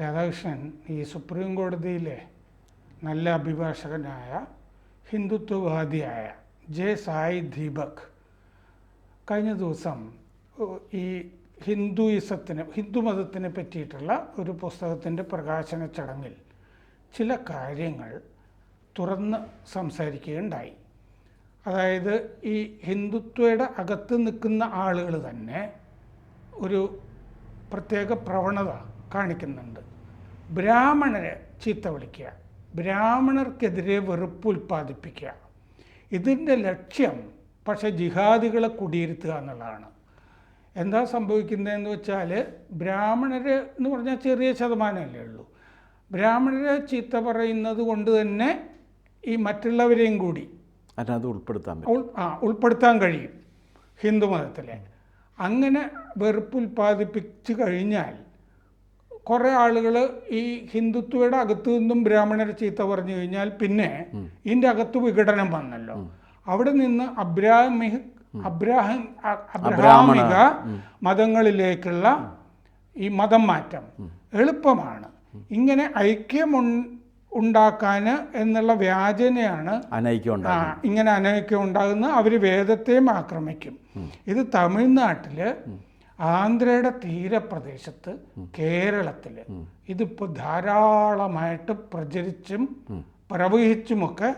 രാധാകൃഷ്ണൻ ഈ സുപ്രീം കോടതിയിലെ നല്ല അഭിഭാഷകനായ ഹിന്ദുത്വവാദിയായ ജെ സായി ദീപക് കഴിഞ്ഞ ദിവസം ഈ ഹിന്ദുയിസത്തിന് ഹിന്ദുമതത്തിനെ പറ്റിയിട്ടുള്ള ഒരു പുസ്തകത്തിന്റെ പ്രകാശന ചടങ്ങിൽ ചില കാര്യങ്ങൾ തുറന്ന് സംസാരിക്കുകയുണ്ടായി. അതായത് ഈ ഹിന്ദുത്വയുടെ അകത്ത് നിൽക്കുന്ന ആളുകൾ തന്നെ ഒരു പ്രത്യേക പ്രവണത കാണിക്കുന്നുണ്ട്. ബ്രാഹ്മണരെ ചീത്ത വിളിക്കുക. ബ്രാഹ്മണർക്കെതിരെ വെറുപ്പ് ഉൽപ്പാദിപ്പിക്കുക. ഇതിന്റെ ലക്ഷ്യം പക്ഷേ ജിഹാദികളെ കുടിയിരുത്തുക എന്നുള്ളതാണ്. എന്താ സംഭവിക്കുന്നതെന്ന് വെച്ചാൽ ബ്രാഹ്മണർ എന്ന് പറഞ്ഞാൽ ചെറിയ ശതമാനമല്ലേ ഉള്ളൂ. ബ്രാഹ്മണരെ ചീത്ത പറയുന്നത് കൊണ്ട് തന്നെ ഈ മറ്റുള്ളവരെയും കൂടി അതിനകത്ത് ഉൾപ്പെടുത്താൻ ആ ഉൾപ്പെടുത്താൻ കഴിയും ഹിന്ദു മതത്തിലെ. അങ്ങനെ വെറുപ്പ് ഉൽപ്പാദിപ്പിച്ചു കഴിഞ്ഞാൽ കുറേ ആളുകൾ ഈ ഹിന്ദുത്വയുടെ അകത്തു നിന്നും ബ്രാഹ്മണരെ ചീത്ത പറഞ്ഞു കഴിഞ്ഞാൽ പിന്നെ ഇതിന്റെ അകത്ത് വിഘടനം വന്നല്ലോ. അവിടെ നിന്ന് അബ്രാഹ്മി അബ്രാഹിം അബ്രാഹ്മിക മതങ്ങളിലേക്കുള്ള ഈ മതം മാറ്റം എളുപ്പമാണ്. ഇങ്ങനെ ഐക്യം ഉണ്ടാക്കാൻ എന്നുള്ള വ്യാജനയാണ് അനൈക്യം ആ ഇങ്ങനെ അനൈക്യം ഉണ്ടാകുന്ന അവർ വേദത്തെയും ആക്രമിക്കും. ഇത് തമിഴ്നാട്ടിൽ ആന്ധ്രയുടെ തീരപ്രദേശത്ത് കേരളത്തിൽ ഇതിപ്പോൾ ധാരാളമായിട്ട് പ്രചരിച്ചും പ്രവഹിച്ചുമൊക്കെ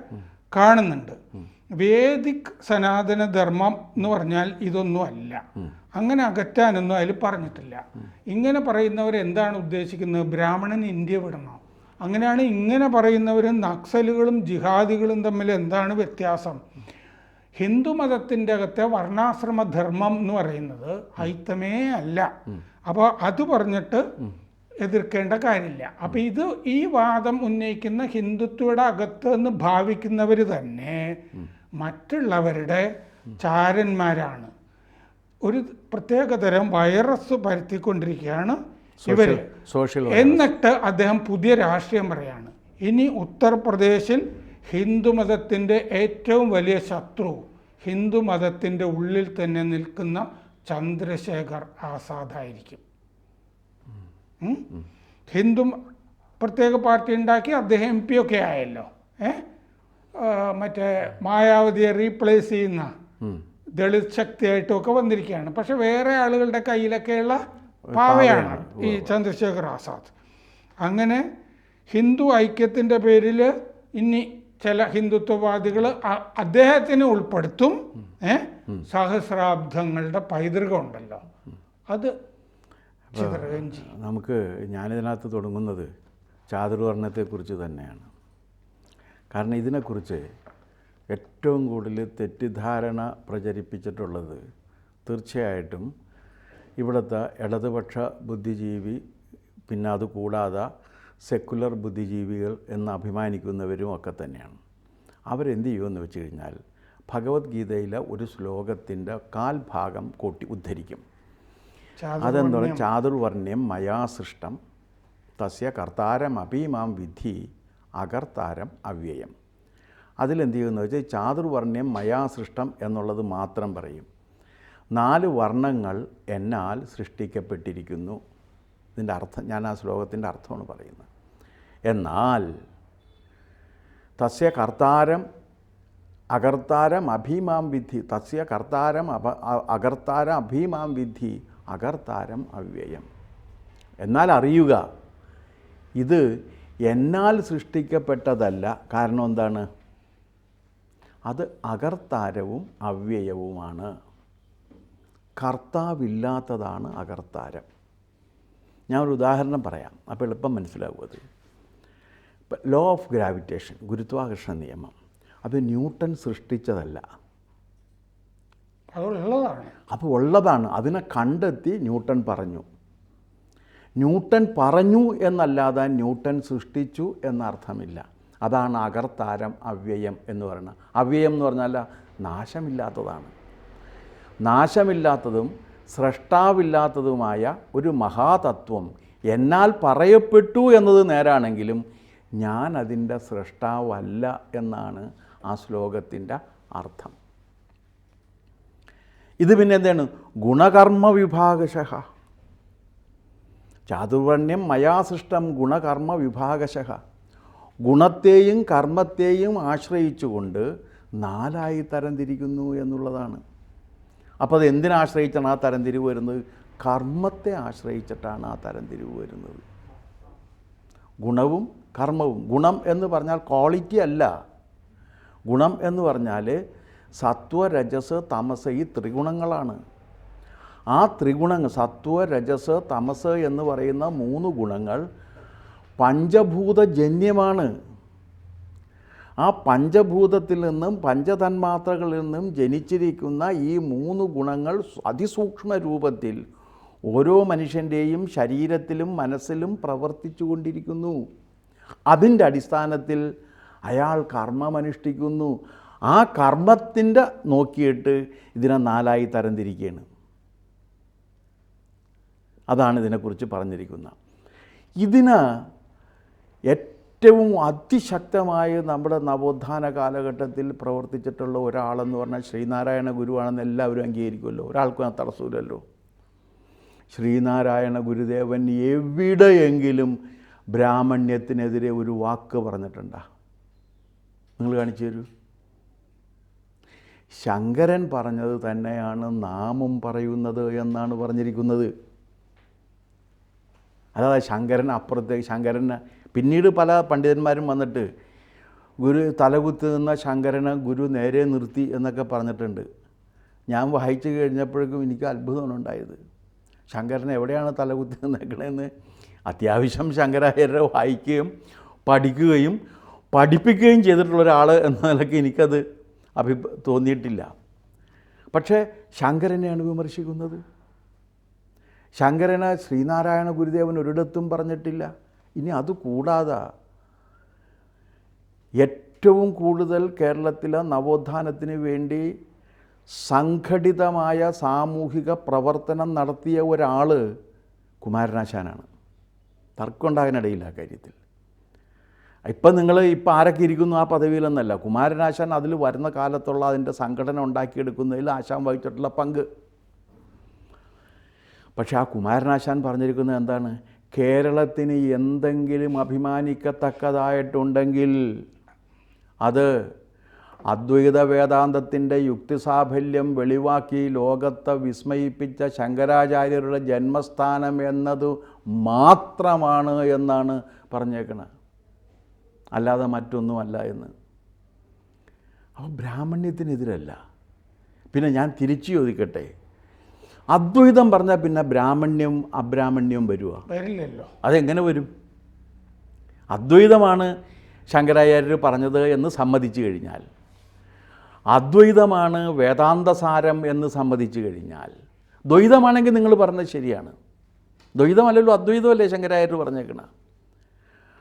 കാണുന്നുണ്ട്. വേദിക് സനാതന ധർമ്മം എന്ന് പറഞ്ഞാൽ ഇതൊന്നുമല്ല അങ്ങനെ അകറ്റാനൊന്നും അതിൽ പറഞ്ഞിട്ടില്ല. ഇങ്ങനെ പറയുന്നവർ എന്താണ് ഉദ്ദേശിക്കുന്നത്? ബ്രാഹ്മണൻ ഇന്ത്യ വിടണം? അങ്ങനെയാണ് ഇങ്ങനെ പറയുന്നവരും നക്സലുകളും ജിഹാദികളും തമ്മിൽ എന്താണ് വ്യത്യാസം? ഹിന്ദു മതത്തിന്റെ അകത്തെ വർണാശ്രമ ധർമ്മം എന്ന് പറയുന്നത് ഐത്തമേ അല്ല. അപ്പോൾ അത് പറഞ്ഞിട്ട് എതിർക്കേണ്ട കാര്യമില്ല. അപ്പം ഇത് ഈ വാദം ഉന്നയിക്കുന്ന ഹിന്ദുത്വയുടെ അകത്ത് എന്ന് ഭാവിക്കുന്നവർ തന്നെ മറ്റുള്ളവരുടെ ചാരന്മാരാണ്. ഒരു പ്രത്യേകതരം വൈറസ് പരത്തിക്കൊണ്ടിരിക്കുകയാണ് ഇവർ എന്നിട്ട് അദ്ദേഹം പുതിയ രാഷ്ട്രീയം പറയാണ്. ഇനി ഉത്തർപ്രദേശിൽ ഹിന്ദുമതത്തിന്റെ ഏറ്റവും വലിയ ശത്രു ഹിന്ദുമതത്തിന്റെ ഉള്ളിൽ തന്നെ നിൽക്കുന്ന ചന്ദ്രശേഖർ ആസാദായിരിക്കും? ഹിന്ദു പ്രത്യേക പാർട്ടി ഉണ്ടാക്കി അദ്ദേഹം എം പി ഒക്കെ ആയല്ലോ. ഏ? മറ്റേ മായാവതിയെ റീപ്ലേസ് ചെയ്യുന്ന ദളിത് ശക്തിയായിട്ടൊക്കെ വന്നിരിക്കുകയാണ്. പക്ഷെ വേറെ ആളുകളുടെ കയ്യിലൊക്കെയുള്ള പാവയാണ് ഈ ചന്ദ്രശേഖർ ആസാദ്. അങ്ങനെ ഹിന്ദു ഐക്യത്തിന്റെ പേരിൽ ഇനി ചില ഹിന്ദുത്വവാദികൾ അദ്ദേഹത്തിനെ ഉൾപ്പെടുത്തും ഏ? സഹസ്രാബ്ദങ്ങളുടെ പൈതൃകം ഉണ്ടല്ലോ. അത് നമുക്ക് ഞാനിതിനകത്ത് തുടങ്ങുന്നത് ചാതുർവർണത്തെക്കുറിച്ച് തന്നെയാണ്. കാരണം ഇതിനെക്കുറിച്ച് ഏറ്റവും കൂടുതൽ തെറ്റിദ്ധാരണ പ്രചരിപ്പിച്ചിട്ടുള്ളത് തീർച്ചയായിട്ടും ഇവിടുത്തെ ഇടതുപക്ഷ ബുദ്ധിജീവി പിന്നെ അത് കൂടാതെ സെക്കുലർ ബുദ്ധിജീവികൾ എന്ന് അഭിമാനിക്കുന്നവരും ഒക്കെ തന്നെയാണ്. അവരെന്ത് ചെയ്യുമെന്ന് വെച്ച് കഴിഞ്ഞാൽ ഭഗവത്ഗീതയിലെ ഒരു ശ്ലോകത്തിന്റെ കാൽഭാഗം കൂട്ടി ഉദ്ധരിക്കും. അതെന്താ പറയുക ചാതുർവർണ്യം മയാ സൃഷ്ടം തസ്യ കർത്താരം അപീമാം വിധി അകർത്താരം അവ്യയം. അതിലെന്ത് ചെയ്യുമെന്ന് വെച്ചാൽ ചാതുർവർണ്യം മയാ സൃഷ്ടം എന്നുള്ളത് മാത്രം പറയും. നാല് വർണങ്ങൾ എന്നാൽ സൃഷ്ടിക്കപ്പെട്ടിരിക്കുന്നു. ഇതിന്റെ അർത്ഥം ഞാൻ ആ ശ്ലോകത്തിന്റെ അർത്ഥമാണ് പറയുന്നത്. എന്നാൽ തസ്യ കർത്താരം അകർത്താരം അഭിമാം വിധി തസ്യ കർത്താരം അപ അകർത്താരം അഭീമാം വിധി അകർത്താരം അവ്യയം. എന്നാൽ അറിയുക ഇത് എന്നാൽ സൃഷ്ടിക്കപ്പെട്ടതല്ല. കാരണം എന്താണ്? അത് അകർത്താരവും അവ്യയവുമാണ്. കർത്താവില്ലാത്തതാണ് അകർത്താരം. ഞാൻ ഒരു ഉദാഹരണം പറയാം. അപ്പോൾ എളുപ്പം മനസ്സിലാകും അത്. ഇപ്പം ലോ ഓഫ് ഗ്രാവിറ്റേഷൻ ഗുരുത്വാകർഷണ നിയമം അത് ന്യൂട്ടൺ സൃഷ്ടിച്ചതല്ല. അപ്പോൾ ഉള്ളതാണ്. അതിനെ കണ്ടെത്തി ന്യൂട്ടൺ പറഞ്ഞു. ന്യൂട്ടൺ പറഞ്ഞു എന്നല്ലാതെ ന്യൂട്ടൺ സൃഷ്ടിച്ചു എന്നർത്ഥമില്ല. അതാണ് അകർത്താരം അവ്യയം എന്ന് പറയുന്നത്. അവ്യയം എന്ന് പറഞ്ഞാൽ നാശമില്ലാത്തതാണ്. നാശമില്ലാത്തതും സ്രഷ്ടാവില്ലാത്തതുമായ ഒരു മഹാതത്വം. എന്നാൽ പറയപ്പെട്ടു എന്നത് നേരാണെങ്കിലും ഞാൻ അതിന്റെ സ്രഷ്ടാവല്ല എന്നാണ് ആ ശ്ലോകത്തിന്റെ അർത്ഥം. ഇത് പിന്നെ എന്താണ് ഗുണകർമ്മ വിഭാഗശഹ ചാതുർവർണ്യം മയാസൃഷ്ടം ഗുണകർമ്മ വിഭാഗശഹ ഗുണത്തെയും കർമ്മത്തെയും ആശ്രയിച്ചുകൊണ്ട് നാലായി തരംതിരിക്കുന്നു എന്നുള്ളതാണ്. അപ്പോൾ അത് എന്തിനാശ്രയിച്ചാണ് ആ തരംതിരിവ് വരുന്നത്? കർമ്മത്തെ ആശ്രയിച്ചിട്ടാണ് ആ തരംതിരിവ് വരുന്നത്. ഗുണവും കർമ്മവും. ഗുണം എന്ന് പറഞ്ഞാൽ ക്വാളിറ്റി അല്ല. ഗുണം എന്ന് പറഞ്ഞാൽ സത്വ രജസ് തമസ് ഈ ത്രിഗുണങ്ങളാണ്. ആ ത്രിഗുണങ്ങൾ സത്വ രജസ് തമസ് എന്ന് പറയുന്ന മൂന്ന് ഗുണങ്ങൾ പഞ്ചഭൂതജന്യമാണ്. ആ പഞ്ചഭൂതത്തിൽ നിന്നും പഞ്ചതന്മാത്രകളിൽ നിന്നും ജനിച്ചിരിക്കുന്ന ഈ മൂന്ന് ഗുണങ്ങൾ അതിസൂക്ഷ്മ രൂപത്തിൽ ഓരോ മനുഷ്യന്റെയും ശരീരത്തിലും മനസ്സിലും പ്രവർത്തിച്ചു കൊണ്ടിരിക്കുന്നു. അതിന്റെ അടിസ്ഥാനത്തിൽ അയാൾ കർമ്മമനുഷ്ഠിക്കുന്നു. ആ കർമ്മത്തിന്റെ നോക്കിയിട്ട് ഇതിനെ നാലായി തരംതിരിക്കുകയാണ്. അതാണ് ഇതിനെക്കുറിച്ച് പറഞ്ഞിരിക്കുന്നത്. ഇതിന് ഏറ്റവും അതിശക്തമായി നമ്മുടെ നവോത്ഥാന കാലഘട്ടത്തിൽ പ്രവർത്തിച്ചിട്ടുള്ള ഒരാളെന്ന് പറഞ്ഞാൽ ശ്രീനാരായണ ഗുരുവാണെന്ന് എല്ലാവരും അംഗീകരിക്കുമല്ലോ. ഒരാൾക്കും ആ തടസ്സമില്ലല്ലോ. ശ്രീനാരായണ ഗുരുദേവൻ എവിടെയെങ്കിലും ബ്രാഹ്മണ്യത്തിനെതിരെ ഒരു വാക്ക് പറഞ്ഞിട്ടുണ്ടാ? നിങ്ങൾ കാണിച്ചു തരൂ. ശങ്കരൻ പറഞ്ഞത് തന്നെയാണ് നാമം പറയുന്നത് എന്നാണ് പറഞ്ഞിരിക്കുന്നത്. അതായത് ശങ്കരൻ അപ്പുറത്തേക്ക് ശങ്കരന് പിന്നീട് പല പണ്ഡിതന്മാരും വന്നിട്ട് ഗുരു തലകുത്തി നിന്ന ശങ്കരനെ ഗുരു നേരെ നിർത്തി എന്നൊക്കെ പറഞ്ഞിട്ടുണ്ട്. ഞാൻ വായിച്ചു കഴിഞ്ഞപ്പോഴേക്കും എനിക്ക് അത്ഭുതമാണ് ഉണ്ടായത്. ശങ്കരൻ എവിടെയാണ് തലകുത്തി നിന്നേക്കണതെന്ന് അത്യാവശ്യം ശങ്കരാചാര്യരെ വായിക്കുകയും പഠിക്കുകയും പഠിപ്പിക്കുകയും ചെയ്തിട്ടുള്ള ഒരാൾ എന്ന നിലയ്ക്ക് എനിക്കത് അഭി തോന്നിയിട്ടില്ല. പക്ഷേ ശങ്കരനെയാണ് വിമർശിക്കുന്നത്. ശങ്കരന് ശ്രീനാരായണ ഗുരുദേവൻ ഒരിടത്തും പറഞ്ഞിട്ടില്ല. ഇനി അത് കൂടാതെ. ഏറ്റവും കൂടുതൽ കേരളത്തിലെ നവോത്ഥാനത്തിന് വേണ്ടി സംഘടിതമായ സാമൂഹിക പ്രവർത്തനം നടത്തിയ ഒരാൾ കുമാരനാശാനാണ്. തർക്കമുണ്ടാകാനിടയില്ല ആ കാര്യത്തിൽ. ഇപ്പം നിങ്ങൾ ഇപ്പം ആരൊക്കെ ഇരിക്കുന്നു ആ പദവിയിലെന്നല്ല. കുമാരനാശാൻ അതിൽ വരുന്ന കാലത്തുള്ള അതിന്റെ സംഘടന ഉണ്ടാക്കിയെടുക്കുന്നതിൽ ആശാൻ വഹിച്ചിട്ടുള്ള പങ്ക്. പക്ഷേ ആ കുമാരനാശാൻ പറഞ്ഞിരിക്കുന്നത് എന്താണ്? കേരളത്തിന് എന്തെങ്കിലും അഭിമാനിക്കത്തക്കതായിട്ടുണ്ടെങ്കിൽ അത് അദ്വൈത വേദാന്തത്തിന്റെ യുക്തിസാഫല്യം വെളിവാക്കി ലോകത്തെ വിസ്മയിപ്പിച്ച ശങ്കരാചാര്യരുടെ ജന്മസ്ഥാനം എന്നത് മാത്രമാണ് എന്നാണ് പറഞ്ഞേക്കുന്നത് അല്ലാതെ മറ്റൊന്നുമല്ല എന്ന്. അപ്പോൾ ബ്രാഹ്മണ്യത്തിനെതിരല്ല. പിന്നെ ഞാൻ തിരിച്ചു ചോദിക്കട്ടെ? അദ്വൈതം പറഞ്ഞാൽ പിന്നെ ബ്രാഹ്മണ്യം അബ്രാഹ്മണ്യം വരുമോ വരില്ലല്ലോ. അതെങ്ങനെ വരും? അദ്വൈതമാണ് ശങ്കരാചാര്യർ പറഞ്ഞത് എന്ന് സമ്മതിച്ചു കഴിഞ്ഞാൽ അദ്വൈതമാണ് വേദാന്തസാരം എന്ന് സമ്മതിച്ചു കഴിഞ്ഞാൽ ദ്വൈതമാണെങ്കിൽ നിങ്ങൾ പറഞ്ഞത് ശരിയാണ്. ദ്വൈതമല്ലല്ലോ അദ്വൈതമല്ലേ ശങ്കരാചാര്യർ പറഞ്ഞേക്കണ?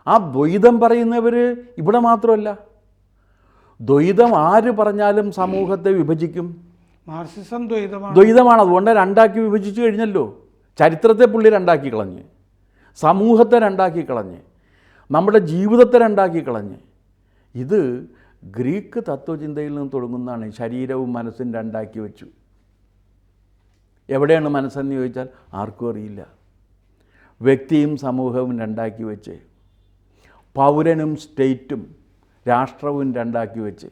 ആ ദ്വൈതം പറയുന്നവർ ഇവിടെ മാത്രമല്ല ദ്വൈതം ആര് പറഞ്ഞാലും സമൂഹത്തെ വിഭജിക്കും. മാർസിസം ദ്വൈതമാണ്. ദ്വൈതമാണ്. അതുകൊണ്ട് രണ്ടാക്കി വിഭജിച്ചു കഴിഞ്ഞല്ലോ. ചരിത്രത്തെ പുള്ളി രണ്ടാക്കി കളഞ്ഞ്. സമൂഹത്തെ രണ്ടാക്കി കളഞ്ഞ്. നമ്മുടെ ജീവിതത്തെ രണ്ടാക്കി കളഞ്ഞ്. ഇത് ഗ്രീക്ക് തത്വചിന്തയിൽ നിന്ന് തുടങ്ങുന്നതാണ്. ശരീരവും മനസ്സും രണ്ടാക്കി വെച്ചു. എവിടെയാണ് മനസ്സെന്ന് ചോദിച്ചാൽ ആർക്കും അറിയില്ല. വ്യക്തിയും സമൂഹവും രണ്ടാക്കി വെച്ച്. പൗരനും സ്റ്റേറ്റും രാഷ്ട്രവും രണ്ടാക്കി വെച്ച്.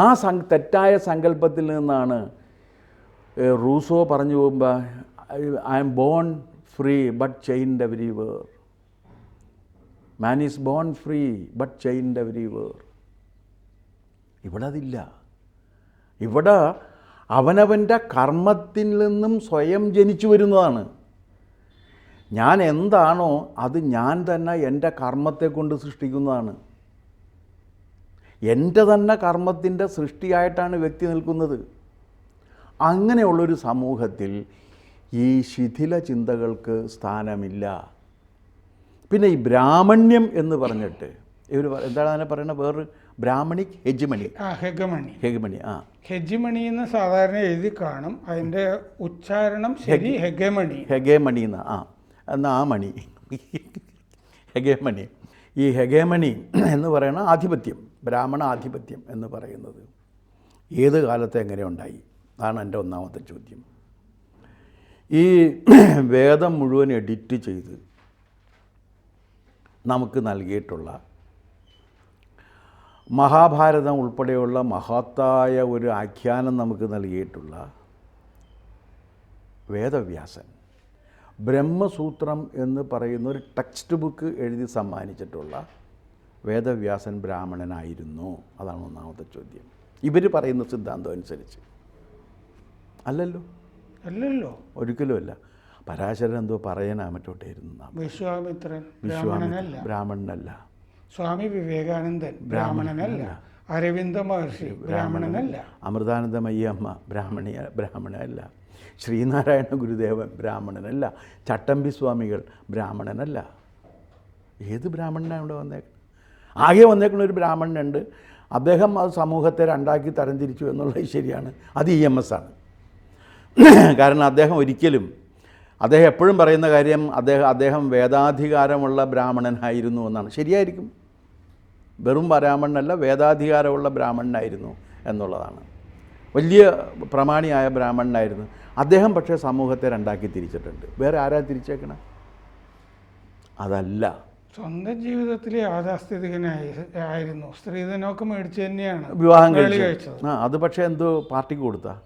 ആ സം തെറ്റായ സങ്കല്പത്തിൽ നിന്നാണ് റൂസോ പറഞ്ഞു പോകുമ്പോൾ I am born free but chained everywhere. Man is born free but chained everywhere. ഇവിടെ അതില്ല ഇവിടെ അവനവന്റെ കർമ്മത്തിൽ നിന്നും സ്വയം ജനിച്ചു വരുന്നതാണ്. ഞാൻ എന്താണോ അത് ഞാൻ തന്നെ എന്റെ കർമ്മത്തെ കൊണ്ട് സൃഷ്ടിക്കുന്നതാണ്. എന്റെ തന്നെ കർമ്മത്തിന്റെ സൃഷ്ടിയായിട്ടാണ് വ്യക്തി നിൽക്കുന്നത്. അങ്ങനെയുള്ളൊരു സമൂഹത്തിൽ ഈ ശിഥില ചിന്തകൾക്ക് സ്ഥാനമില്ല. പിന്നെ ഈ ബ്രാഹ്മണ്യം എന്ന് പറഞ്ഞിട്ട് ഇവർ എന്താണ് അതിനെ പറയുന്നത്? വേറൊരു ബ്രാഹ്മണിക് ഹെജ്മണി. ആ ഹെഗമണി. ഹെഗമണി ആ. ഹെജിമണി എന്ന് സാധാരണ എഴുതി കാണും. അതിന്റെ ഉച്ചാരണം ശരി ഹെഗമണി. ഹെഗേമണി എന്ന് ആ. എന്നാ ആ മണി. ഹെഗേമണി. ഈ ഹെഗേമണി എന്ന് പറയുന്ന ആധിപത്യം ബ്രാഹ്മണ ആധിപത്യം എന്ന് പറയുന്നത്. ഏത് കാലത്ത് എങ്ങനെ ഉണ്ടായി? അതാണ് എന്റെ ഒന്നാമത്തെ ചോദ്യം. ഈ വേദം മുഴുവൻ എഡിറ്റ് ചെയ്ത് നമുക്ക് നൽകിയിട്ടുള്ള മഹാഭാരതം ഉൾപ്പെടെയുള്ള മഹത്തായ ഒരു ആഖ്യാനം നമുക്ക് നൽകിയിട്ടുള്ള വേദവ്യാസൻ ബ്രഹ്മസൂത്രം എന്ന് പറയുന്ന ഒരു ടെക്സ്റ്റ് ബുക്ക് എഴുതി സമ്മാനിച്ചിട്ടുള്ള വേദവ്യാസൻ ബ്രാഹ്മണനായിരുന്നു. അതാണ് ഒന്നാമത്തെ ചോദ്യം. ഇവർ പറയുന്ന സിദ്ധാന്തം അനുസരിച്ച്. അല്ലല്ലോ? അല്ലല്ലോ. ഒരിക്കലും അല്ല. പരാശരൻ എന്തോ പറയാനാ മറ്റോട്ടായിരുന്നു വിശ്വാമിത്രൻ വിശ്വാമിത്രൻ ബ്രാഹ്മണനല്ല. സ്വാമി വിവേകാനന്ദൻ ബ്രാഹ്മണനല്ല. അരവിന്ദ മഹർഷി ബ്രാഹ്മണനല്ല. അമൃതാനന്ദമയ്യ അമ്മ ബ്രാഹ്മണിയ ബ്രാഹ്മണയല്ല ശ്രീനാരായണ ഗുരുദേവൻ ബ്രാഹ്മണനല്ല. ചട്ടമ്പി സ്വാമികൾ ബ്രാഹ്മണനല്ല. ഏത് ബ്രാഹ്മണനാണ് ഇവിടെ വന്നേക്കുന്നത് ആകെ വന്നേക്കുന്ന ഒരു ബ്രാഹ്മണനുണ്ട്. അദ്ദേഹം അത് സമൂഹത്തെ രണ്ടാക്കി തരംതിരിച്ചു എന്നുള്ളത് ശരിയാണ്. അത് ഇ എം എസ് ആണ്. കാരണം അദ്ദേഹം ഒരിക്കലും അദ്ദേഹം എപ്പോഴും പറയുന്ന കാര്യം അദ്ദേഹം അദ്ദേഹം വേദാധികാരമുള്ള ബ്രാഹ്മണനായിരുന്നു എന്നാണ്. ശരിയായിരിക്കും. വെറും ബ്രാഹ്മണനല്ല വേദാധികാരമുള്ള ബ്രാഹ്മണനായിരുന്നു എന്നുള്ളതാണ്. വലിയ പ്രമാണിയായ ബ്രാഹ്മണനായിരുന്നു. അദ്ദേഹം പക്ഷേ സമൂഹത്തെ രണ്ടാക്കി തിരിച്ചിട്ടുണ്ട്. വേറെ ആരാ തിരിച്ചേക്കണം? അതല്ല. സ്വന്തം ജീവിതത്തിലെ യാഥാസ്ഥിതികനായി ആയിരുന്നു. സ്ത്രീധനമൊക്കെ മേടിച്ച് തന്നെയാണ് വിവാഹം കഴിച്ചത്. ആ അത് പക്ഷേ എന്തോ പാർട്ടിക്ക് കൊടുത്താ?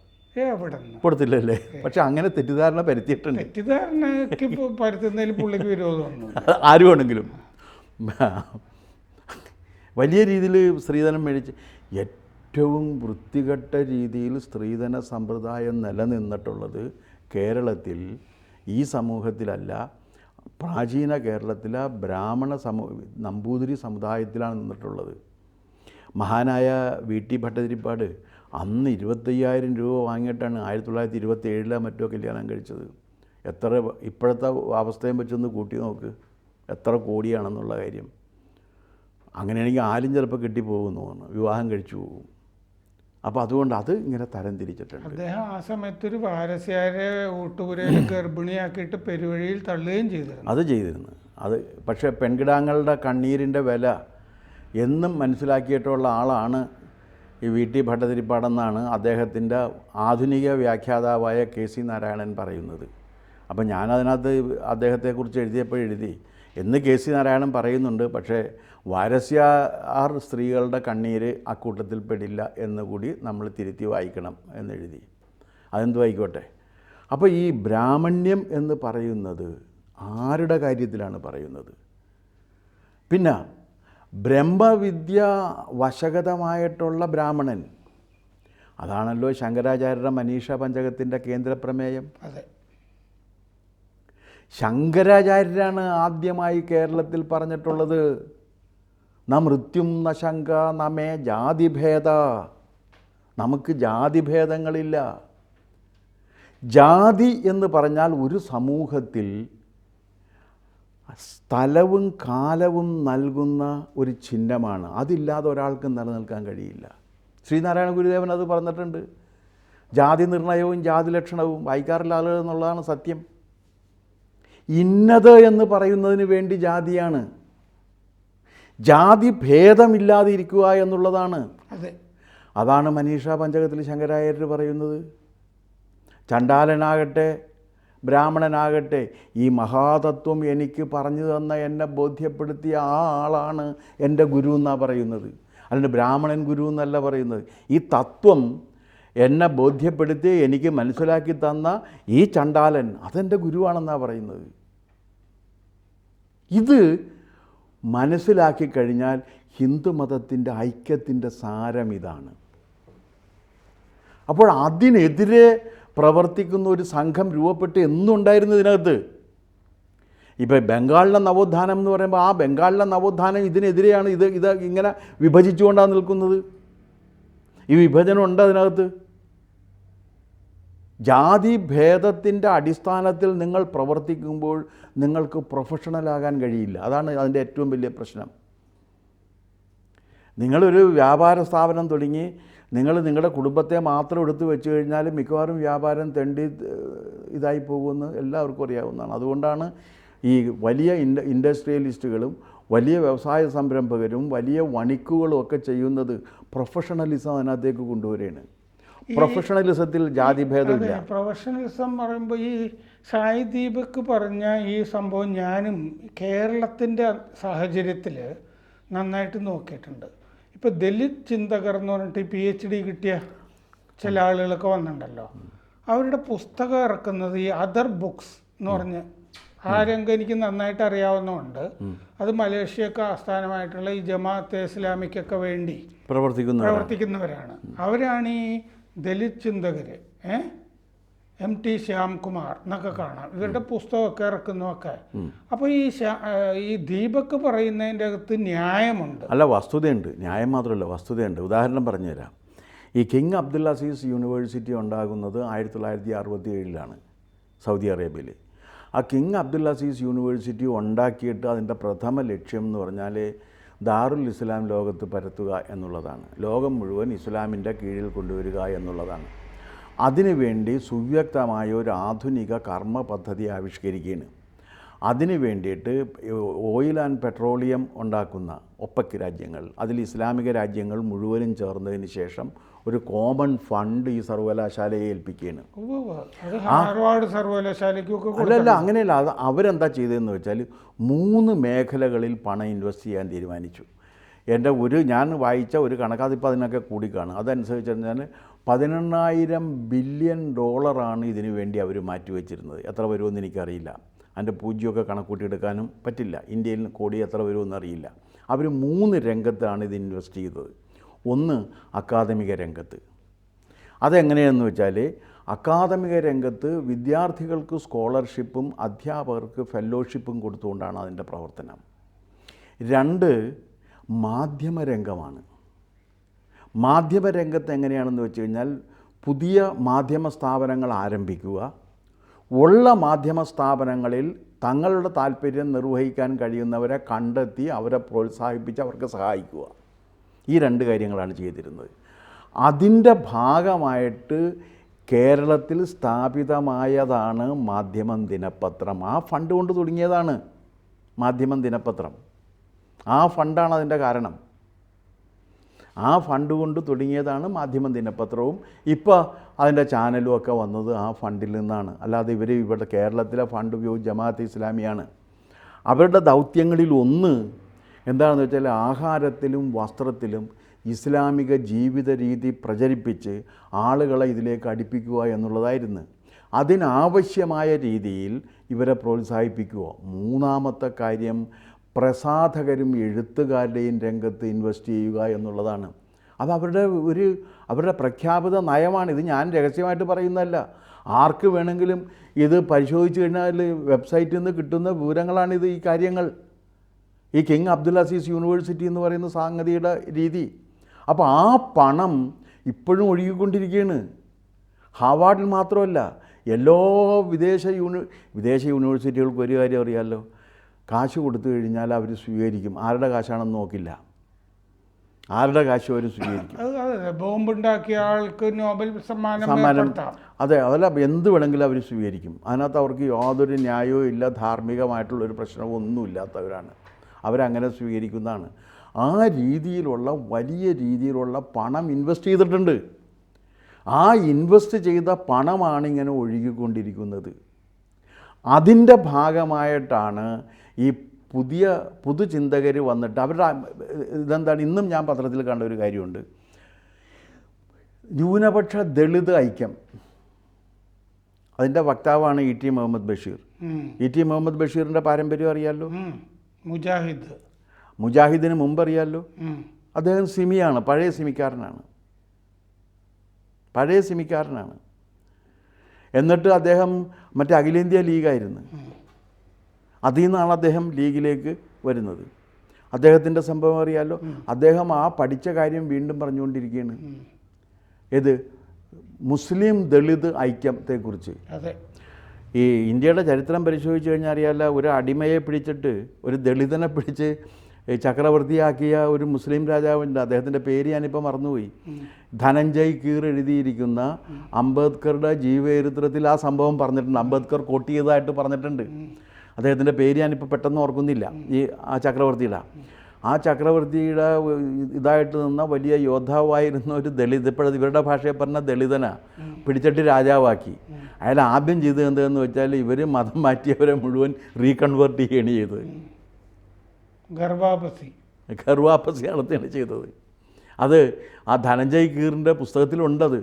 കൊടുത്തില്ലല്ലേ? പക്ഷെ അങ്ങനെ തെറ്റിദ്ധാരണ പരുത്തിയിട്ടുണ്ട്. തെറ്റിദ്ധാരണക്ക് പരുത്തുന്നതിൽ പുള്ളിക്ക് വിരോധമൊന്നും ആര് വേണമെങ്കിലും. വലിയ രീതിയിൽ സ്ത്രീധനം മേടിച്ച് ഏറ്റവും വൃത്തികെട്ട രീതിയിൽ സ്ത്രീധന സമ്പ്രദായം നിലനിന്നിട്ടുള്ളത് കേരളത്തിൽ ഈ സമൂഹത്തിലല്ല. പ്രാചീന കേരളത്തിലെ ബ്രാഹ്മണ സമൂ നമ്പൂതിരി സമുദായത്തിലാണ് നിന്നിട്ടുള്ളത്. മഹാനായ വി ടി ഭട്ടതിരിപ്പാട് അന്ന് ഇരുപത്തയ്യായിരം രൂപ വാങ്ങിയിട്ടാണ് ആയിരത്തി തൊള്ളായിരത്തി ഇരുപത്തി ഏഴിലെ മറ്റോ കല്യാണം കഴിച്ചത്. എത്ര ഇപ്പോഴത്തെ അവസ്ഥയും വെച്ചൊന്ന് കൂട്ടി നോക്ക്. എത്ര കോടിയാണെന്നുള്ള കാര്യം. അങ്ങനെയാണെങ്കിൽ ആരും ചിലപ്പോൾ കെട്ടിപ്പോകുന്നു വിവാഹം കഴിച്ചു പോകും. അപ്പോൾ അതുകൊണ്ട് അത് ഇങ്ങനെ തരം തിരിച്ചിട്ടുണ്ട്. അദ്ദേഹം ആ സമയത്ത് ഒരു വാരസ്യാരെ ഊട്ടുപുരയിൽ ഗർഭിണിയാക്കിയിട്ട് പെരുവഴിയിൽ തള്ളുകയും ചെയ്തിരുന്നു. അത് ചെയ്തിരുന്നു. അത് പക്ഷേ പെൺകിടാങ്ങളുടെ കണ്ണീരിന്റെ വില എന്നും മനസ്സിലാക്കിയിട്ടുള്ള ആളാണ് ഈ വി ടി ഭട്ടതിരിപ്പാടെന്നാണ് അദ്ദേഹത്തിന്റെ ആധുനിക വ്യാഖ്യാതാവായ കെ സി നാരായണൻ പറയുന്നത്. അപ്പം ഞാനതിനകത്ത് അദ്ദേഹത്തെക്കുറിച്ച് എഴുതിയപ്പോൾ എഴുതി എന്ന് കെ സി നാരായണൻ പറയുന്നുണ്ട്. പക്ഷേ വാരസ്യാർ സ്ത്രീകളുടെ കണ്ണീര് അക്കൂട്ടത്തിൽ പെടില്ല എന്ന് കൂടി നമ്മൾ തിരുത്തി വായിക്കണം എന്നെഴുതി അതെന്തു ആയിക്കോട്ടെ അപ്പോൾ ഈ ബ്രാഹ്മണ്യം എന്ന് പറയുന്നത് ആരുടെ കാര്യത്തിലാണ് പറയുന്നത്? പിന്നെ ബ്രഹ്മവിദ്യ വശഗതമായിട്ടുള്ള ബ്രാഹ്മണൻ അതാണല്ലോ ശങ്കരാചാര്യരുടെ മനീഷ പഞ്ചകത്തിന്റെ കേന്ദ്രപ്രമേയം. അതെ. ശങ്കരാചാര്യരാണ് ആദ്യമായി കേരളത്തിൽ പറഞ്ഞിട്ടുള്ളത്. ന മൃത്യും ന ശങ്ക നമേ ജാതിഭേദ. നമുക്ക് ജാതിഭേദങ്ങളില്ല. ജാതി എന്ന് പറഞ്ഞാൽ ഒരു സമൂഹത്തിൽ സ്ഥലവും കാലവും നൽകുന്ന ഒരു ചിഹ്നമാണ്. അതില്ലാതെ ഒരാൾക്ക് നിലനിൽക്കാൻ കഴിയില്ല. ശ്രീനാരായണ ഗുരുദേവൻ അത് പറഞ്ഞിട്ടുണ്ട്. ജാതി നിർണയവും ജാതി ലക്ഷണവും വായിക്കാറില്ല എന്നുള്ളതാണ് സത്യം. ഇന്നത് എന്ന് പറയുന്നതിന് വേണ്ടി ജാതിയാണ്. ജാതി ഭേദമില്ലാതെ ഇരിക്കുക എന്നുള്ളതാണ്. അതെ. അതാണ് മനീഷ പഞ്ചകത്തിൽ ശങ്കരായർ പറയുന്നത്. ചണ്ടാലനാകട്ടെ ബ്രാഹ്മണനാകട്ടെ ഈ മഹാതത്വം എനിക്ക് പറഞ്ഞു തന്ന എന്നെ ബോധ്യപ്പെടുത്തിയ ആ ആളാണ് എന്റെ ഗുരു എന്നാണ് പറയുന്നത്. അല്ലാണ്ട് ബ്രാഹ്മണൻ ഗുരു എന്നല്ല പറയുന്നത്. ഈ തത്വം എന്നെ ബോധ്യപ്പെടുത്തി എനിക്ക് മനസ്സിലാക്കി തന്ന ഈ ചണ്ടാലൻ അതെന്റെ ഗുരുവാണെന്നാണ് പറയുന്നത്. ഇത് മനസ്സിലാക്കി കഴിഞ്ഞാൽ ഹിന്ദുമതത്തിന്റെ ഐക്യത്തിന്റെ സാരം ഇതാണ്. അപ്പോൾ അതിനെതിരെ പ്രവർത്തിക്കുന്ന ഒരു സംഘം രൂപപ്പെട്ട് എന്നുണ്ടായിരുന്നു ഇതിനകത്ത്? ഇപ്പോൾ ബംഗാളിലെ നവോത്ഥാനം എന്ന് പറയുമ്പോൾ ആ ബംഗാളിലെ നവോത്ഥാനം ഇതിനെതിരെയാണ് ഇത് ഇത് ഇങ്ങനെ വിഭജിച്ചുകൊണ്ടാണ് നിൽക്കുന്നത്. ഈ വിഭജനം ഉണ്ട് അതിനകത്ത്? ജാതി ഭേദത്തിന്റെ അടിസ്ഥാനത്തിൽ നിങ്ങൾ പ്രവർത്തിക്കുമ്പോൾ നിങ്ങൾക്ക് പ്രൊഫഷണലാകാൻ കഴിയില്ല. അതാണ് അതിന്റെ ഏറ്റവും വലിയ പ്രശ്നം. നിങ്ങളൊരു വ്യാപാര സ്ഥാപനം തുടങ്ങി നിങ്ങൾ നിങ്ങളുടെ കുടുംബത്തെ മാത്രം എടുത്തു വെച്ച് കഴിഞ്ഞാൽ മിക്കവാറും വ്യാപാരം തെണ്ടി ഇതായി പോകുമെന്ന് എല്ലാവർക്കും അറിയാവുന്നതാണ്. അതുകൊണ്ടാണ് ഈ വലിയ ഇൻഡ ഇൻഡസ്ട്രിയലിസ്റ്റുകളും വലിയ വ്യവസായ സംരംഭകരും വലിയ വണിക്കുകളും ഒക്കെ ചെയ്യുന്നത് പ്രൊഫഷണലിസം അതിനകത്തേക്ക് കൊണ്ടുവരികയാണ്. പ്രൊഫഷണലിസത്തിൽ ജാതിഭേദമില്ല. ഭേദമില്ല പ്രൊഫഷണലിസം പറയുമ്പോൾ ഈ സായി ദീപക്ക് പറഞ്ഞ ഈ സംഭവം ഞാനും കേരളത്തിന്റെ സാഹചര്യത്തിൽ നന്നായിട്ട് നോക്കിയിട്ടുണ്ട്. ഇപ്പോൾ ദലിത് ചിന്തകർ എന്ന് പറഞ്ഞിട്ട് പി എച്ച് ഡി കിട്ടിയ ചില ആളുകളൊക്കെ വന്നിട്ടുണ്ടല്ലോ. അവരുടെ പുസ്തകം ഇറക്കുന്നത് ഈ അതർ ബുക്സ് എന്ന് പറഞ്ഞ് ആ രംഗം എനിക്ക് നന്നായിട്ട് അറിയാവുന്നതുകൊണ്ട് അത് മലേഷ്യക്ക് ആസ്ഥാനമായിട്ടുള്ള ഈ ജമാഅത്തെ ഇസ്ലാമിക്കൊക്കെ വേണ്ടി പ്രവർത്തിക്കുന്നവരാണ്. അവരാണ് ഈ ദലിത് ചിന്തകര് ഏ? എം ടി ശ്യാംകുമാർ എന്നൊക്കെ കാണാം. ഇവരുടെ പുസ്തകമൊക്കെ ഇറക്കുന്നതൊക്കെ. അപ്പോൾ ഈ ഈ ദീപക് പറയുന്നതിന്റെ അകത്ത് ന്യായമുണ്ട്. അല്ല വസ്തുതയുണ്ട്. ന്യായം മാത്രമല്ല വസ്തുതയുണ്ട്. ഉദാഹരണം പറഞ്ഞുതരാം. ഈ കിങ് അബ്ദുൽ അസീസ് യൂണിവേഴ്സിറ്റി ഉണ്ടാകുന്നത് ആയിരത്തി തൊള്ളായിരത്തി അറുപത്തി ഏഴിലാണ് സൗദി അറേബ്യയിൽ ആ കിങ് അബ്ദുൽ അസീസ് യൂണിവേഴ്സിറ്റി ഉണ്ടാക്കിയിട്ട് അതിന്റെ പ്രഥമ ലക്ഷ്യം എന്ന് പറഞ്ഞാൽ ദാറുൽ ഇസ്ലാം ലോകത്ത് പരത്തുക എന്നുള്ളതാണ്. ലോകം മുഴുവൻ ഇസ്ലാമിന്റെ കീഴിൽ കൊണ്ടുവരിക എന്നുള്ളതാണ്. അതിനുവേണ്ടി സുവ്യക്തമായ ഒരു ആധുനിക കർമ്മ പദ്ധതി ആവിഷ്കരിക്കുകയാണ്. അതിനു വേണ്ടിയിട്ട് ഓയിൽ ആൻഡ് പെട്രോളിയം ഉണ്ടാക്കുന്ന ഒപ്പക്ക് രാജ്യങ്ങൾ. അതിൽ ഇസ്ലാമിക രാജ്യങ്ങൾ മുഴുവനും ചേർന്നതിന് ശേഷം ഒരു കോമൺ ഫണ്ട് ഈ സർവകലാശാലയെ ഏൽപ്പിക്കുകയാണ്. ഹാർവാർഡ് സർവകലാശാലയ്ക്കൊക്കെ അല്ലല്ല അങ്ങനെയല്ല. അത് അവരെന്താ ചെയ്തതെന്ന് വെച്ചാൽ മൂന്ന് മേഖലകളിൽ പണം ഇൻവെസ്റ്റ് ചെയ്യാൻ തീരുമാനിച്ചു. എന്റെ ഒരു ഞാൻ വായിച്ച ഒരു കണക്ക് അതിപ്പോൾ അതിനൊക്കെ കാണും. അതനുസരിച്ച് പറഞ്ഞാൽ പതിനെണ്ണായിരം ബില്യൺ ഡോളറാണ് ഇതിനു വേണ്ടി അവർ മാറ്റിവെച്ചിരുന്നത്. എത്ര വരുമെന്ന് എനിക്കറിയില്ല. അതിന്റെ പൂജ്യമൊക്കെ കണക്കൂട്ടിയെടുക്കാനും പറ്റില്ല. ഇന്ത്യയിൽ കോടി എത്ര വരുമെന്ന് അറിയില്ല. അവർ മൂന്ന് രംഗത്താണ് ഇത് ഇൻവെസ്റ്റ് ചെയ്തത്. ഒന്ന് അക്കാദമിക രംഗത്ത്. അതെങ്ങനെയെന്ന് വെച്ചാൽ അക്കാദമിക രംഗത്ത് വിദ്യാർത്ഥികൾക്ക് സ്കോളർഷിപ്പും അധ്യാപകർക്ക് ഫെലോഷിപ്പും കൊടുത്തുകൊണ്ടാണ് അതിന്റെ പ്രവർത്തനം. രണ്ട് മാധ്യമരംഗമാണ് മാധ്യമരംഗത്ത് എങ്ങനെയാണെന്ന് വെച്ച് കഴിഞ്ഞാൽ പുതിയ മാധ്യമ സ്ഥാപനങ്ങൾ ആരംഭിക്കുക ഉള്ള മാധ്യമ സ്ഥാപനങ്ങളിൽ തങ്ങളുടെ താല്പര്യം നിർവഹിക്കാൻ കഴിയുന്നവരെ കണ്ടെത്തി അവരെ പ്രോത്സാഹിപ്പിച്ച് അവർക്ക് സഹായിക്കുക. ഈ രണ്ട് കാര്യങ്ങളാണ് ചെയ്തിരുന്നത്. അതിന്റെ ഭാഗമായിട്ട് കേരളത്തിൽ സ്ഥാപിതമായതാണ് മാധ്യമം ദിനപത്രം. ആ ഫണ്ട് കൊണ്ട് തുടങ്ങിയതാണ് മാധ്യമം ദിനപത്രം. ആ ഫണ്ടാണ് അതിന്റെ കാരണം. ആ ഫണ്ട് കൊണ്ട് തുടങ്ങിയതാണ് മാധ്യമം ദിനപത്രവും. ഇപ്പോൾ അതിന്റെ ചാനലും ഒക്കെ വന്നത് ആ ഫണ്ടിൽ നിന്നാണ്. അല്ലാതെ ഇവർ ഇവിടെ കേരളത്തിലെ ഫണ്ട് ഉപയോഗിച്ച് ജമാഅത്ത് ഇസ്ലാമിയാണ്. അവരുടെ ദൗത്യങ്ങളിൽ ഒന്ന് എന്താണെന്ന് വെച്ചാൽ ആഹാരത്തിലും വസ്ത്രത്തിലും ഇസ്ലാമിക ജീവിത രീതി പ്രചരിപ്പിച്ച് ആളുകളെ ഇതിലേക്ക് അടുപ്പിക്കുക എന്നുള്ളതായിരുന്നു. അതിനാവശ്യമായ രീതിയിൽ ഇവരെ പ്രോത്സാഹിപ്പിക്കുക. മൂന്നാമത്തെ കാര്യം പ്രസാധകരും എഴുത്തുകാരുടെയും രംഗത്ത് ഇൻവെസ്റ്റ് ചെയ്യുക എന്നുള്ളതാണ്. അത് അവരുടെ ഒരു അവരുടെ പ്രഖ്യാപിത നയമാണ്. ഇത് ഞാൻ രഹസ്യമായിട്ട് പറയുന്നതല്ല. ആർക്ക് വേണമെങ്കിലും ഇത് പരിശോധിച്ച് കഴിഞ്ഞാൽ വെബ്സൈറ്റിൽ നിന്ന് കിട്ടുന്ന വിവരങ്ങളാണിത് ഈ കാര്യങ്ങൾ. ഈ കിങ് അബ്ദുൽ അസീസ് യൂണിവേഴ്സിറ്റി എന്ന് പറയുന്ന സംഗതിയുടെ രീതി. അപ്പോൾ ആ പണം ഇപ്പോഴും ഒഴുകിക്കൊണ്ടിരിക്കുകയാണ്. ഹാവാർഡിൽ മാത്രമല്ല എല്ലാ വിദേശ യൂണി വിദേശ യൂണിവേഴ്സിറ്റികൾക്ക് ഒരു കാര്യം അറിയാമല്ലോ കാശ് കൊടുത്തു കഴിഞ്ഞാൽ അവർ സ്വീകരിക്കും. ആരുടെ കാശാണെന്ന് നോക്കില്ല. ആരുടെ കാശ് അവർ സ്വീകരിക്കും? ബോംബുണ്ടാക്കിയ ആൾക്ക് നോബൽ സമ്മാനം സമ്മാനം അതെ അതല്ല എന്ത് വേണമെങ്കിലും അവർ സ്വീകരിക്കും. അതിനകത്ത് അവർക്ക് യാതൊരു ന്യായവും ഇല്ല ധാർമ്മികമായിട്ടുള്ളൊരു പ്രശ്നവും ഒന്നും ഇല്ലാത്തവരാണ്. അവരങ്ങനെ സ്വീകരിക്കുന്നതാണ്. ആ രീതിയിലുള്ള വലിയ രീതിയിലുള്ള പണം ഇൻവെസ്റ്റ് ചെയ്തിട്ടുണ്ട്. ആ ഇൻവെസ്റ്റ് ചെയ്ത പണമാണ് ഇങ്ങനെ ഒഴുകിക്കൊണ്ടിരിക്കുന്നത്. അതിന്റെ ഭാഗമായിട്ടാണ് ഈ പുതിയ പുതുചിന്തകർ വന്നിട്ട് അവരുടെ ഇതെന്താണ്? ഇന്നും ഞാൻ പത്രത്തിൽ കണ്ട ഒരു കാര്യമുണ്ട്. ന്യൂനപക്ഷ ദളിത് ഐക്യം. അതിന്റെ വക്താവാണ് E T Muhammad Basheer. E T Muhammad ബഷീറിന്റെ പാരമ്പര്യം അറിയാമല്ലോ മുജാഹിദ്. മുജാഹിദിന് മുമ്പ് അറിയാമല്ലോ അദ്ദേഹം സിമിയാണ് പഴയ സിമിക്കാരനാണ്. പഴയ സിമിക്കാരനാണ്. എന്നിട്ട് അദ്ദേഹം മറ്റേ അഖിലേന്ത്യാ ലീഗായിരുന്നു. അതിൽ നിന്നാണ് അദ്ദേഹം ലീഗിലേക്ക് വരുന്നത്. അദ്ദേഹത്തിന്റെ സംഭവം അറിയാമല്ലോ അദ്ദേഹം ആ പഠിച്ച കാര്യം വീണ്ടും പറഞ്ഞുകൊണ്ടിരിക്കുകയാണ്. ഏത്? മുസ്ലിം ദളിത് ഐക്യത്തെക്കുറിച്ച്. ഈ ഇന്ത്യയുടെ ചരിത്രം പരിശോധിച്ച് കഴിഞ്ഞാൽ അറിയാമല്ല ഒരു അടിമയെ പിടിച്ചിട്ട് ഒരു ദളിതനെ പിടിച്ച് ചക്രവർത്തിയാക്കിയ ഒരു മുസ്ലിം രാജാവുണ്ട് അദ്ദേഹത്തിന്റെ പേര് ഞാനിപ്പോൾ മറന്നുപോയി. ധനഞ്ജയ് കീർ എഴുതിയിരിക്കുന്ന അംബേദ്കറുടെ ജീവചരിത്രത്തിൽ ആ സംഭവം പറഞ്ഞിട്ടുണ്ട്. അംബേദ്കർ കോട്ട് ചെയ്തതായിട്ട് പറഞ്ഞിട്ടുണ്ട് അദ്ദേഹത്തിന്റെ പേര് ഞാനിപ്പോൾ പെട്ടെന്ന് ഓർക്കുന്നില്ല. ഈ ആ ചക്രവർത്തിയുടെ. ആ ചക്രവർത്തിയുടെ ഇതായിട്ട് നിന്ന വലിയ യോദ്ധാവായിരുന്ന ഒരു ദളിത് ഇപ്പോഴത് ഇവരുടെ ഭാഷയെ പറഞ്ഞ ദളിതന പിടിച്ചിട്ട് രാജാവാക്കി. അയാൾ ആദ്യം ചെയ്തത് എന്താണെന്ന് വെച്ചാൽ ഇവർ മതം മാറ്റിയവരെ മുഴുവൻ റീകൺവേർട്ട് ചെയ്യുകയാണ് ചെയ്തത്. ഗർഭാപസി ഗർഭാപസി നടത്തിയാണ് ചെയ്തത്. അത് ആ ധനഞ്ജയ് കീറിന്റെ പുസ്തകത്തിലുണ്ടത്.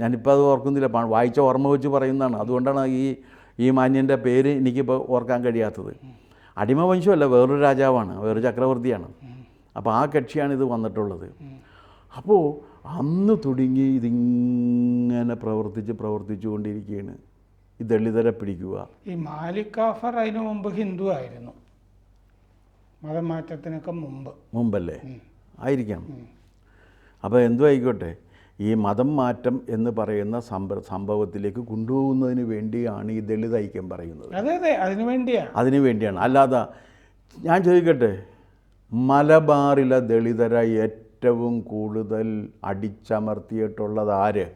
ഞാനിപ്പോൾ അത് ഓർക്കുന്നില്ല. വായിച്ച ഓർമ്മ വെച്ച് പറയുന്നതാണ്. അതുകൊണ്ടാണ് ഈ ഈ മാന്യന്റെ പേര് എനിക്കിപ്പോൾ ഓർക്കാൻ കഴിയാത്തത്. അടിമവംശമല്ല വേറൊരു രാജാവാണ് വേറൊരു ചക്രവർത്തിയാണ്. അപ്പോൾ ആ കക്ഷിയാണ് ഇത് വന്നിട്ടുള്ളത്. അപ്പോൾ അന്ന് തുടങ്ങി ഇതിങ്ങനെ പ്രവർത്തിച്ച് പ്രവർത്തിച്ചു കൊണ്ടിരിക്കുകയാണ്. ഈ ദളിതരെ പിടിക്കുക. ഈ മാലിക്കാഫർ അതിനു മുമ്പ് ഹിന്ദു ആയിരുന്നു. മതം മാറ്റത്തിനൊക്കെ മുമ്പ്. മുമ്പല്ലേ? ആയിരിക്കാം. അപ്പോൾ എന്തു ആയിക്കോട്ടെ ഈ മതം മാറ്റം എന്ന് പറയുന്ന സംഭ സംഭവത്തിലേക്ക് കൊണ്ടുപോകുന്നതിന് വേണ്ടിയാണ് ഈ ദളിത് ഐക്യം പറയുന്നത്. അതെ അതെ അതിനു വേണ്ടിയാണ് അതിനു വേണ്ടിയാണ്. അല്ലാതെ ഞാൻ ചോദിക്കട്ടെ മലബാറിലെ ദളിതരെ ഏറ്റവും കൂടുതൽ അടിച്ചമർത്തിയിട്ടുള്ളത് ആര്?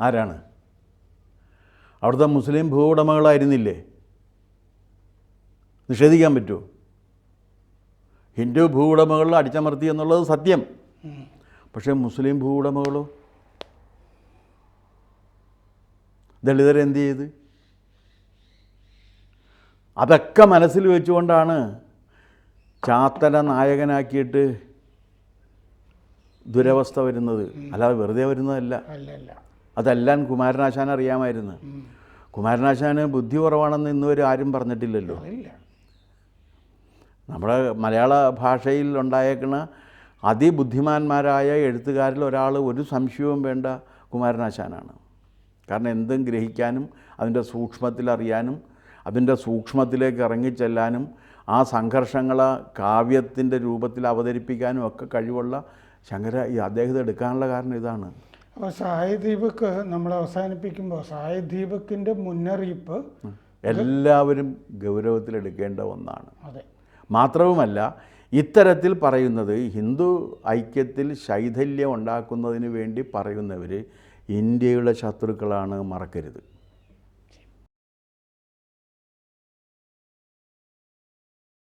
ആരാണ്? അവിടുത്തെ മുസ്ലിം ഭൂവുടമകളായിരുന്നില്ലേ? നിഷേധിക്കാൻ പറ്റുമോ? ഹിന്ദു ഭൂവുടമകളിൽ അടിച്ചമർത്തി എന്നുള്ളത് സത്യം. പക്ഷേ മുസ്ലിം ഭൂവുടമകളോ? ദളിതരെന്ത് ചെയ്ത്? അതൊക്കെ മനസ്സിൽ വെച്ചുകൊണ്ടാണ് ചാത്തല നായകനാക്കിയിട്ട് ദുരവസ്ഥ വരുന്നത്. അല്ലാതെ വെറുതെ വരുന്നതല്ല. അതെല്ലാം കുമാരനാശാൻ അറിയാമായിരുന്നു. കുമാരനാശാന് ബുദ്ധി കുറവാണെന്ന് ഇന്നുവരെ ആരും പറഞ്ഞിട്ടില്ലല്ലോ. നമ്മുടെ മലയാള ഭാഷയിൽ ഉണ്ടായേക്കുന്ന അതിബുദ്ധിമാന്മാരായ എഴുത്തുകാരിൽ ഒരാൾ ഒരു സംശയവും വേണ്ട കുമാരനാശാനാണ്. കാരണം എന്തും ഗ്രഹിക്കാനും അതിന്റെ സൂക്ഷ്മത്തിലറിയാനും അതിന്റെ സൂക്ഷ്മത്തിലേക്ക് ഇറങ്ങിച്ചെല്ലാനും ആ സംഘർഷങ്ങളെ കാവ്യത്തിന്റെ രൂപത്തിൽ അവതരിപ്പിക്കാനും ഒക്കെ കഴിവുള്ള ശങ്കര ഈ അദ്ദേഹത്തെ എടുക്കാനുള്ള കാരണം ഇതാണ്. അപ്പോൾ സായി ദീപക് നമ്മൾ അവസാനിപ്പിക്കുമ്പോൾ സായി ദീപക്കിന്റെ മുന്നറിയിപ്പ് എല്ലാവരും ഗൗരവത്തിലെടുക്കേണ്ട ഒന്നാണ്. അതെ. മാത്രവുമല്ല ഇത്തരത്തിൽ പറയുന്നത് ഹിന്ദു ഐക്യത്തിൽ ശൈഥല്യം ഉണ്ടാക്കുന്നതിന് വേണ്ടി പറയുന്നവർ ഇന്ത്യയുടെ ശത്രുക്കളാണ് മറക്കരുത്.